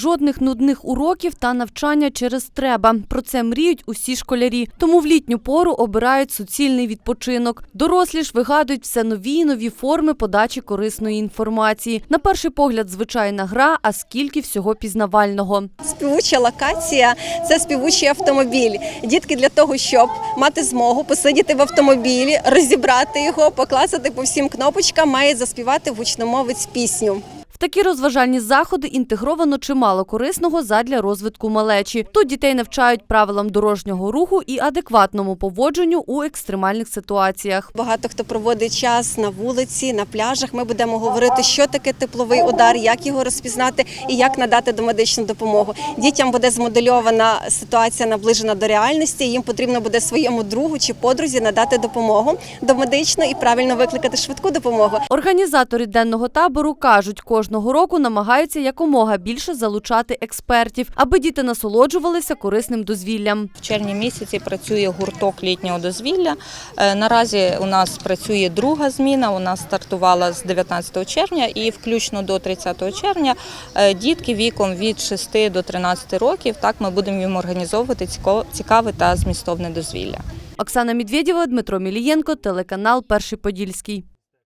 Жодних нудних уроків та навчання через треба. Про це мріють усі школярі. Тому в літню пору обирають суцільний відпочинок. Дорослі ж вигадують все нові й нові форми подачі корисної інформації. На перший погляд, звичайна гра, а скільки всього пізнавального. Співуча локація це співучий автомобіль. Дітки для того, щоб мати змогу посидіти в автомобілі, розібрати його, поклацати по всім кнопочкам, мають заспівати гучномовець пісню. Такі розважальні заходи інтегровано чимало корисного задля розвитку малечі. Тут дітей навчають правилам дорожнього руху і адекватному поводженню у екстремальних ситуаціях. Багато хто проводить час на вулиці, на пляжах. Ми будемо говорити, що таке тепловий удар, як його розпізнати і як надати домедичну допомогу. Дітям буде змодельована ситуація наближена до реальності. Їм потрібно буде своєму другу чи подрузі надати допомогу домедичну і правильно викликати швидку допомогу. Організатори денного табору кажуть, кожного року намагаються якомога більше залучати експертів, аби діти насолоджувалися корисним дозвіллям. В червні місяці працює гурток літнього дозвілля. Е, Наразі у нас працює друга зміна. У нас стартувала з 19 червня і включно до 30 червня е, дітки віком від 6 до 13 років. Так ми будемо їм організовувати цікаве та змістовне дозвілля. Оксана Медведєва, Дмитро Мілієнко, телеканал Перший Подільський.